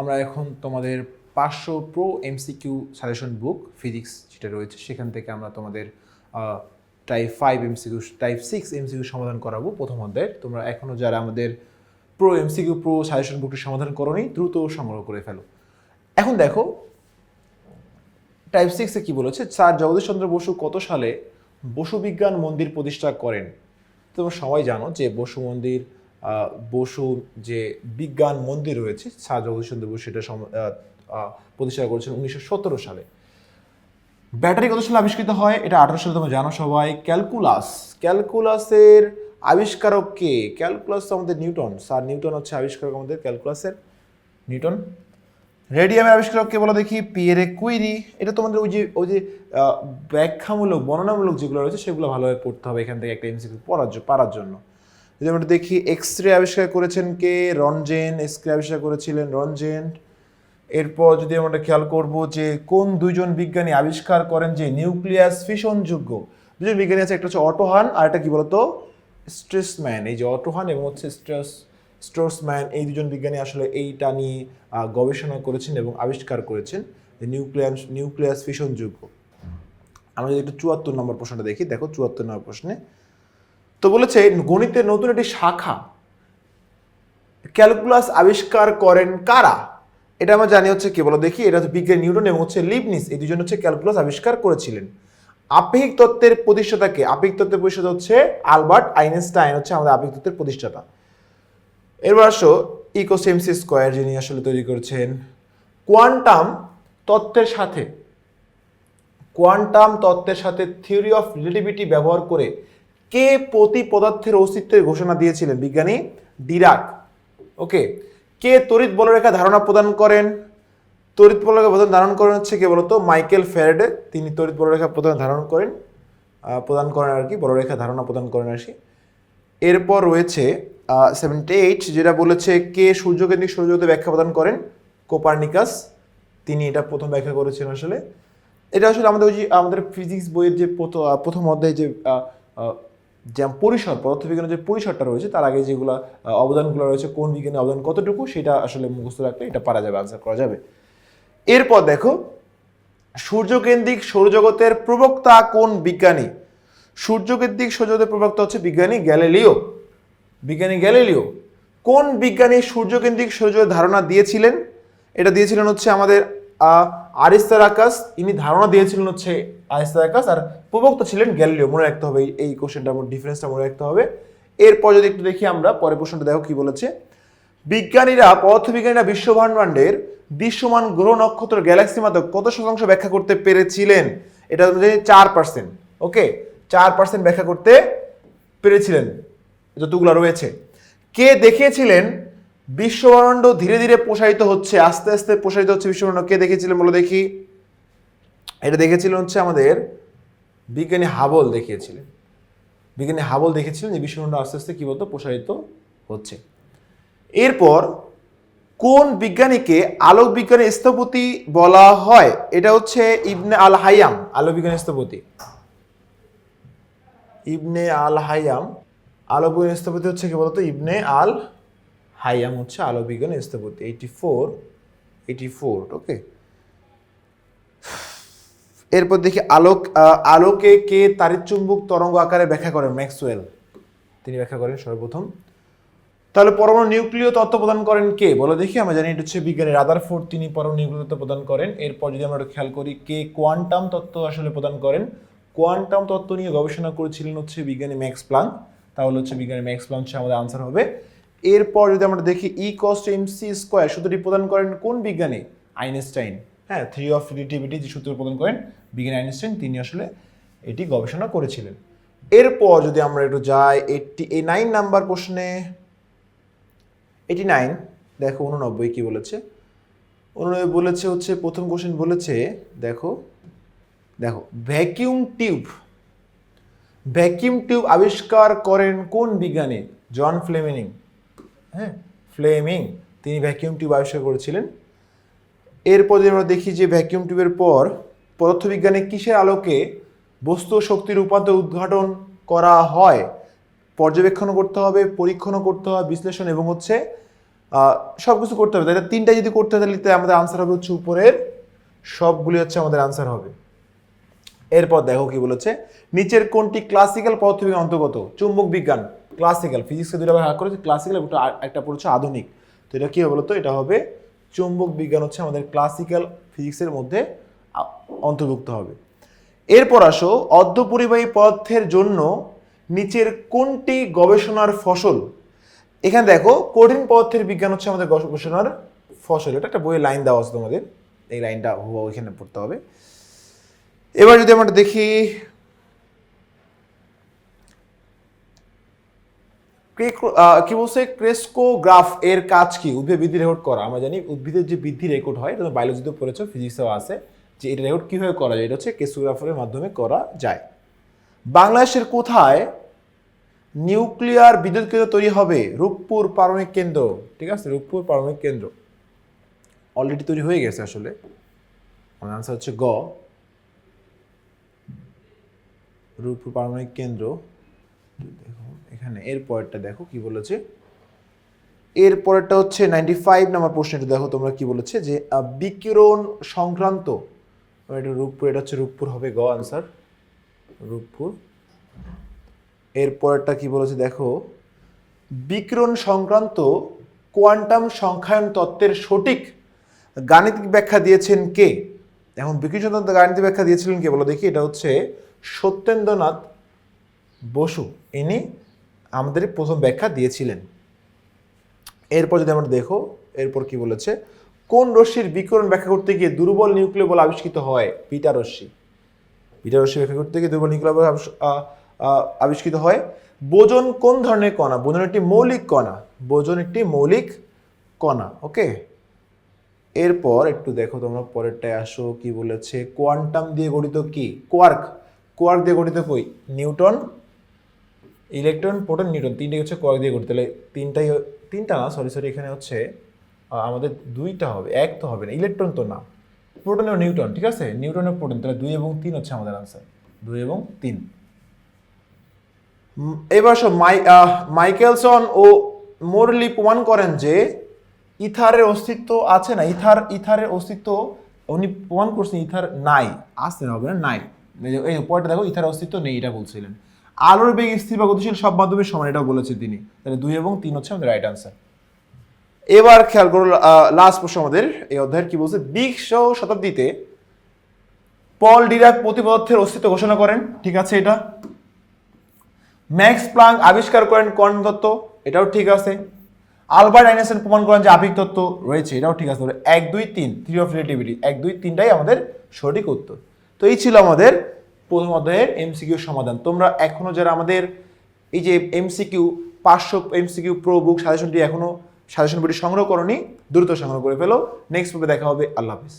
আমরা এখন তোমাদের পাঁচশো pro MCQ suggestion book physics যেটা রয়েছে, সেখান থেকে আমরা তোমাদের type five MCQ type six MCQ সমাধান করাবো প্রথম অধ্যায়ের। তোমরা এখনও যারা আমাদের প্রো এমসিকিউ প্রো সাজেশন বুকটি সমাধান করোনি, দ্রুত সংগ্রহ করে ফেলো। এখন দেখো টাইপ সিক্সে কী বলেছে? স্যার জগদীশচন্দ্র বসু কত সালে বসু বিজ্ঞান মন্দির প্রতিষ্ঠা করেন? তোমরা সবাই জানো যে বসু মন্দির বসু যে বিজ্ঞান মন্দির রয়েছে স্যার জগদীশচন্দ্র বসু সেটা প্রতিষ্ঠা করেছেন উনিশশো সতেরো সালে। ব্যাটারি কত সালে আবিষ্কৃত হয়? এটা আঠারো সালে তোমরা জানো সবাই। ক্যালকুলাস। ক্যালকুলাসের আবিষ্কারক কে? ক্যালকুলাস তো আমাদের নিউটন। স্যার, নিউটন হচ্ছে আবিষ্কারক আমাদের ক্যালকুলাসের নিউটন। রেডিয়ামের আবিষ্কারক কে বলো দেখি? Pierre Curie. এটা তোমাদের ওই যে ওই যে ব্যাখ্যামূলক, বর্ণনামূলক যেগুলো রয়েছে, সেগুলো ভালোভাবে পড়তে হবে এখান থেকে একটা এমসিকিউ পড়ার পারার জন্য। যদি আমরা দেখি এক্স রে আবিষ্কার করেছেন কে? রনজেন এক্স রে আবিষ্কার করেছিলেন রনজেন এরপর যদি আমরা খেয়াল করব যে কোন দুইজন বিজ্ঞানী আবিষ্কার করেন যে নিউক্লিয়াস ফিশনযোগ্য দুজন বিজ্ঞানী আছে, একটা হচ্ছে অটোহান আর একটা কি বলতো? স্ট্রেসম্যান। এই যে অটোহান এবং হচ্ছে স্ট্রেস স্ট্রোসম্যান, এই দুজন বিজ্ঞানী আসলে এইটা নিয়ে গবেষণা করেছেন এবং আবিষ্কার করেছেন যে নিউক্লিয়াস নিউক্লিয়াস ফিশনযোগ্য আমরা যদি একটু চুয়াত্তর নম্বর প্রশ্নটা দেখি, দেখো চুয়াত্তর নম্বর প্রশ্নে। তো বলেছে গণিতের নতুন একটি শাখা। ক্যালকুলাস আবিষ্কার করেন কারা? এটা আমরা জানি হচ্ছে কি বলো দেখি, এটা হচ্ছে বিজ্ঞানী নিউটন এবং হচ্ছে লিবনিস, এই দুজন হচ্ছে ক্যালকুলাস আবিষ্কার করেছিলেন। আপেক্ষিক তত্ত্বের প্রতিষ্ঠাতাকে আপেক্ষিক তত্ত্বের প্রতিষ্ঠাতা হচ্ছে আলবার্ট আইনস্টাইন, হচ্ছে আমাদের আপেক্ষিক তত্ত্বের প্রতিষ্ঠাতা। এরপর আসো, ইকোসেমসি স্কোয়ার যিনি আসলে তৈরি করেছেন। কোয়ান্টাম তত্ত্বের সাথে, কোয়ান্টাম তত্ত্বের সাথে থিওরি অফ রিলেটিভিটি ব্যবহার করে কে প্রতি পদার্থের অস্তিত্বের ঘোষণা দিয়েছিলেন? বিজ্ঞানী ডিরাক। ওকে কে তড়িৎ বলরেখা ধারণা প্রদান করেন? তড়িৎ বলরেখা প্রদান ধারণ করেন হচ্ছে কে বলতো? Michael Faraday. তিনি তড়িৎ বলরেখা প্রদান ধারণ করেন প্রদান করেন আর কি, বলরেখা ধারণা প্রদান করেন আর কি। এরপর রয়েছে সেভেন্টি এইট যেটা বলেছে কে সূর্যকেন্দ্রিক সৌরজগতে ব্যাখ্যা প্রদান করেন? কোপার্নিকাস। তিনি এটা প্রথম ব্যাখ্যা করেছেন আসলে। এটা আসলে আমাদের ওই যে আমাদের ফিজিক্স বইয়ের যে প্রথ- প্রথম অধ্যায়ে যে আহ, আহ, যে পরিসর পদার্থবিজ্ঞানের যে পরিসরটা রয়েছে তার আগে যেগুলো অবদানগুলো রয়েছে কোন বিজ্ঞানের অবদান কতটুকু সেটা আসলে মুখস্থ রাখলে এটা পারা যাবে আনসার করা যাবে। এরপর দেখো সূর্যকেন্দ্রিক সৌরজগতের প্রবক্তা কোন বিজ্ঞানী? সূর্যকেন্দ্রিক সৌরজগতের প্রবক্তা হচ্ছে বিজ্ঞানী গ্যালিলিও। বিজ্ঞানী গ্যালিলিও কোন বিজ্ঞানী সূর্যকেন্দ্রিক সৌরজগতের ধারণা দিয়েছিলেন? এটা দিয়েছিলেন হচ্ছে আমাদের আরিস্তারাকাস, ইনি ধারণা দিয়েছিলেন হচ্ছে আরিস্তারাকাস আর প্রবক্তা ছিলেন গ্যালিলিও। মনে রাখতে হবে এই- কোশ্চেনটা ডিফারেন্সটা মনে রাখতে হবে। এরপর যদি একটু দেখি আমরা, পরের প্রশ্নটা দেখো কি বলেছে। বিজ্ঞানীরা, পদার্থবিজ্ঞানীরা বিশ্বব্রহ্মাণ্ডের দৃশ্যমান গ্রহ নক্ষত্র গ্যালাক্সি মাত্র কত শতাংশ ব্যাখ্যা করতে পেরেছিলেন? এটা চার পার্সেন্ট ওকে চার পার্সেন্ট ব্যাখ্যা করতে পেরেছিলেন, যতগুলো রয়েছে। কে দেখিয়েছিলেন বিশ্বব্রহ্মাণ্ড ধীরে ধীরে প্রসারিত হচ্ছে, আস্তে আস্তে প্রসারিত হচ্ছে বিশ্বব্রহ্মাণ্ড কে দেখিয়েছিলেন বলো দেখি? এটা দেখেছিলেন হচ্ছে আমাদের বিজ্ঞানী হাবল দেখিয়েছিলেন। বিজ্ঞানী হাবল দেখেছিলেন যে বিশ্বব্রহ্মাণ্ড আস্তে আস্তে কি বলতো? প্রসারিত হচ্ছে। এরপর কোন বিজ্ঞানীকে আলোক বিজ্ঞানের স্থপতি বলা হয়? এটা হচ্ছে ইবনে আল হাইয়াম আলোক বিজ্ঞানের স্থপতি। ইবনে আল হাইয়াম আলোক বিজ্ঞানের স্থপতি হচ্ছে কি বলতো? ইবনে আল হাইয়াম হচ্ছে আলোক বিজ্ঞানের স্থপতি eighty four eighty four okay এরপর দেখি আলোক আলোকে কে তারিচুম্বক তরঙ্গ আকারে ব্যাখ্যা করেন ম্যাক্সওয়েল। তিনি ব্যাখ্যা করেন সর্বপ্রথম। তাহলে পরমাণু নিউক্লিয় তত্ত্ব প্রদান করেন কে? বলো দেখি, আমরা জানি এটা হচ্ছে বিজ্ঞানী রাদারফোর্ড, তিনি পরমাণু নিউক্লিয় তত্ত্ব প্রদান করেন। এরপর যদি আমরা খেয়াল করি, কে কোয়ান্টাম তত্ত্ব আসলে প্রদান করেন? কোয়ান্টাম তত্ত্ব নিয়ে গবেষণা করেছিলেন হচ্ছে বিজ্ঞানী ম্যাক্স প্লাঙ্ক। তাহলে হচ্ছে বিজ্ঞানী ম্যাক্স প্লাঙ্ক হচ্ছে আমাদের আনসার হবে। এরপর যদি আমরা দেখি ই কস্ট এম সি স্কোয়ার সূত্রটি প্রদান করেন কোন বিজ্ঞানী? আইনস্টাইন। হ্যাঁ থ্রি অফ রিলেটিভিটি যে সূত্র প্রদান করেন বিজ্ঞানী আইনস্টাইন, তিনি আসলে এটি গবেষণা করেছিলেন। এরপর যদি আমরা একটু যাই এইটটি এই নাইন নাম্বার প্রশ্নে এইটি নাইন দেখো উননব্বই কি বলেছে? উননব্বই বলেছে হচ্ছে, প্রথম কোশ্চেন বলেছে, দেখো দেখো ভ্যাকিউম টিউব ভ্যাকিউম টিউব আবিষ্কার করেন কোন বিজ্ঞানী? জন ফ্লেমিং হ্যাঁ ফ্লেমিং তিনি ভ্যাকিউম টিউব আবিষ্কার করেছিলেন। এরপর যদি আমরা দেখি যে ভ্যাকিউম টিউবের পর পদার্থবিজ্ঞানে কিসের আলোকে বস্তু ও শক্তির রূপান্তর উদ্ঘাটন করা হয় পর্যবেক্ষণ করতে হবে, পরীক্ষণও করতে হবে, বিশ্লেষণ এবং হচ্ছে সব কিছু করতে হবে। তাহলে তিনটা যদি করতে হয়, তাহলে আমাদের আনসার হবে হচ্ছে উপরের, সবগুলি হচ্ছে আমাদের আনসার হবে। এরপর দেখো কি বলেছে, নিচের কোনটি ক্লাসিক্যাল পদার্থবিজ্ঞান অন্তর্গত? চুম্বক বিজ্ঞান। ক্লাসিক্যাল ফিজিক্সকে দুটা ভাগ করেছে ক্লাসিক্যাল একটা একটা পড়ছে আধুনিক। তো এটা কি হবে বলতো? এটা হবে চুম্বক বিজ্ঞান হচ্ছে আমাদের ক্লাসিক্যাল ফিজিক্সের মধ্যে অন্তর্ভুক্ত হবে। এরপর আসো, অর্ধপরিবাহী পদার্থের জন্য নিচের কোনটি গবেষণার ফসল? এখানে দেখো, কঠিন পদার্থের বিজ্ঞান হচ্ছে আমাদের গবেষণার ফসল। এটা একটা বইয়ের লাইন দেওয়া আছে তোমাদের। এই লাইনটা ওইখানে পড়তে হবে। এবার যদি আমরা দেখি কি বলছে? ক্রেস্কোগ্রাফ এর কাজ কি? উদ্ভিদ বৃদ্ধি রেকর্ড করা। আমরা জানি উদ্ভিদের যে বৃদ্ধি রেকর্ড হয়, এটা বায়োলজিতে পড়েছো ফিজিক্সেও আছে, যে এটা রেকর্ড কীভাবে করা যায়? এটা হচ্ছে ক্রেস্কোগ্রাফের মাধ্যমে করা যায়। বাংলাদেশের কোথায় নিউক্লিয়ার বিদ্যুৎ কেন্দ্র তৈরি হবে? রূপপুর পারমাণবিক কেন্দ্র। ঠিক আছে? রূপপুর পারমাণবিক কেন্দ্র। অলরেডি তৈরি হয়ে গেছে আসলে। আমার আনসার হচ্ছে গ। রূপপুর পারমাণবিক কেন্দ্র। দেখো এখানে এর পরেরটা দেখো কি বলেছে। এর পরেরটা হচ্ছে নাইনটি ফাইভ নাম্বার প্রশ্নটা দেখো তোমরা কি বলেছে যে বিকিরণ সংক্রান্ত এটা রূপপুর, এটা হচ্ছে রূপপুর হবে গ আনসার রূপপুর। এর পরেরটা কি বলেছে দেখো, বিকিরণ সংক্রান্ত কোয়ান্টাম সংখ্যায়ন তত্ত্বের সঠিক গাণিতিক ব্যাখ্যা দিয়েছেন কে? এখন বিকিরণ সংক্রান্ত গাণিতিক ব্যাখ্যা দিয়েছিলেন কে? বলো দেখি, এটা হচ্ছে সত্যেন্দ্রনাথ বসু, ইনি আমাদের প্রথম ব্যাখ্যা দিয়েছিলেন। এরপর যদি আমরা দেখো, এরপর কি বলেছে, কোন রশ্মির বিকরণ ব্যাখ্যা করতে গিয়ে দুর্বল নিউক্লিয় বল আবিষ্কৃত হয়? পিটা রশ্মি। পিটা রশ্মি ব্যাখ্যা করতে গিয়ে দুর্বল নিউক্লিয় বল আবিষ্কৃত হয়। বোজন কোন ধরনের কণা? বোজন একটি মৌলিক কণা। বোজন একটি মৌলিক কণা, ওকে? এরপর একটু দেখো তোমরা, পরেরটায় আসো, কি বলেছে, কোয়ান্টাম দিয়ে গঠিত কি? কোয়ার্ক। কোয়ার্ক দিয়ে গঠিত কই? নিউটন ইলেকট্রন প্রোটন নিউটন তিনটাই হচ্ছে কোয়ার্ক দিয়ে গঠিত তাহলে তিনটাই তিনটা না? সরি সরি এখানে হচ্ছে আমাদের দুইটা হবে, এক তো হবে না, ইলেকট্রন তো না। প্রোটন ও নিউটন ঠিক আছে? নিউটন ও প্রোটন, তাহলে দুই এবং তিন হচ্ছে আমাদের আনসার দুই এবং তিন। এবার সব মাই মাইকেলসন ও মোরলি প্রমাণ করেন যে ইথারের অস্তিত্ব আছে না, ইথার, ইথারের অস্তিত্ব, উনি প্রমাণ করছেন ইথার নাই আসতে হবে না? নাই। এই পয়েন্টটা দেখো ইথার অস্তিত্ব নেই, এটা বলছিলেন। আলোর বেগ স্থির বা গতিশীল সব মাধ্যমে সমান, এটাও বলেছেন তিনি। তাহলে দুই এবং তিন হচ্ছে আমাদের রাইট আনসার এবার খেয়াল করো লাস্ট প্রশ্ন আমাদের। এই অধ্যায়ের কি বলছে? বিশ শতাব্দীতে পল ডিরাক প্রতিপদার্থের অস্তিত্ব ঘোষণা করেন। ঠিক আছে এটা? ম্যাক্স প্লাং আবিষ্কার করেন কোয়ান্টাম তত্ত্ব, এটাও ঠিক আছে। আলবার্ট আইনস্টাইন প্রমাণ করেন যে আপেক্ষিক তত্ত্ব রয়েছে, এটাও ঠিক আছে। এক, দুই, তিন থ্রি অফ রিলেটিভিটি এক, দুই, তিনটাই আমাদের সঠিক উত্তর। তো এই ছিল আমাদের প্রথম অধ্যায়ের এমসিকিউ সমাধান। তোমরা এখনও যারা আমাদের এই যে এমসিকিউ পাঁচশো এমসিকিউ প্রো বুক সাজেশনটি এখনও সাজেশন বইটি সংগ্রহ করনি, দ্রুত সংগ্রহ করে ফেলো। নেক্সট পর্বে দেখা হবে। আল্লাহ হাফিজ।